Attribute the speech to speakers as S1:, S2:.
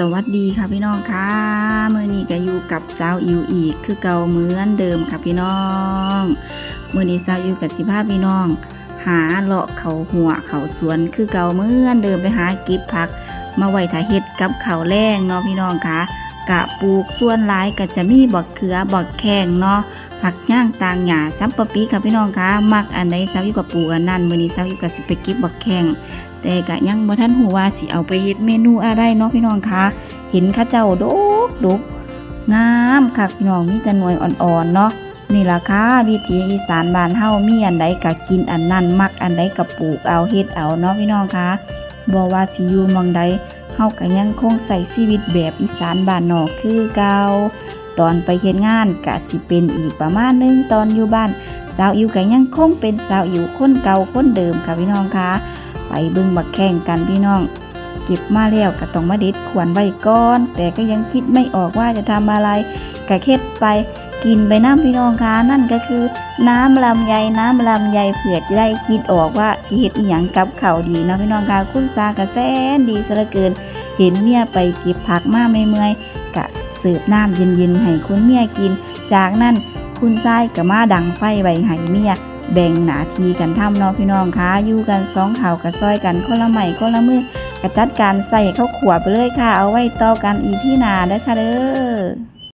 S1: สวัสดีค่ะพี่น้องค่ะมื่อนี้ก็อยู่กับสาวอิวอีกคือเก่าเหมือนเดิมค่ะพี่น้องมื่อนี้สาวอิวกับสิพาพี่น้อง หาเลาะเขาหัวเขาสวนคือเก่าเหมือนเดิมไปหาก็บผัก มาไว้ถ้าเฮ็ดกับเขาแรงเนาะพี่น้องค่ะกะปลูกส่วนหลายก็จะมีบักเขือบักแข้งเนาะผักย่างต่างหญ้าซับปะปีค่ะพี่น้องค่ะมักอันใดสาวอิวกับปลูกอันนั้นมื่อนี้สาวอิวก็สิไปก็บบักแข้ง แต่กะยังบ่ทันหูว่าสิเอาไปเฮ็ดเมนูอะไรเนาะพี่น้องคะเห็นข้าเจ้าดกดกงามคักพี่น้องมีแต่หน่วยอ่อนๆเนาะนี่ล่ะค่ะวิถีอีสานบ้านเฮามีอันใดก็กินอันนั้นมักอันใดก็ปลูกเอาเฮ็ดเอาเนาะพี่น้องคะบ่ว่าสิอยู่มองใดเฮาก็ยังคงใส่ชีวิตแบบอีสานบ้านนอกคือเก่าตอนไปเฮ็ดงานก็สิเป็นอีกประมาณนึงตอนอยู่บ้านสาวอิวก็ยังคงเป็นสาวอิวคนเก่าคนเดิมค่ะพี่น้องคะ ไปเบิ่งบักแข่งกันพี่น้อง เก็บมาแล้วก็ต้องมาเด็ดขวนไว้ก่อน แต่ก็ยังคิดไม่ออกว่าจะทำอะไรกะเค็ดไปกินไปน้ำพี่น้องคะนั่นก็คือ น้ำลำไยน้ำลำไยเผื่อจะได้คิดออกว่าสิเฮ็ดอีหยังกับเขาดีเนาะพี่น้องคะคุณซากระแสนดีซะเหลือเกิน เห็นเมียไปเก็บผักมาเมื่อยๆกะเสิร์ฟน้ำเย็นๆให้คุณเมียกิน จากนั้นคุณชายก็มาดังไฟไว้ให้เมีย แบ่งหนาทีกันทำเนาะพี่น้องคะอยู่กันสองเข่าวกับซอยกันคนละใหม่คนละมือกระจัดการใส่เข้าวขวบไปเลยค่ะ เอาไว้ต่อกันอีพี่นาเด้อค่ะเด้อ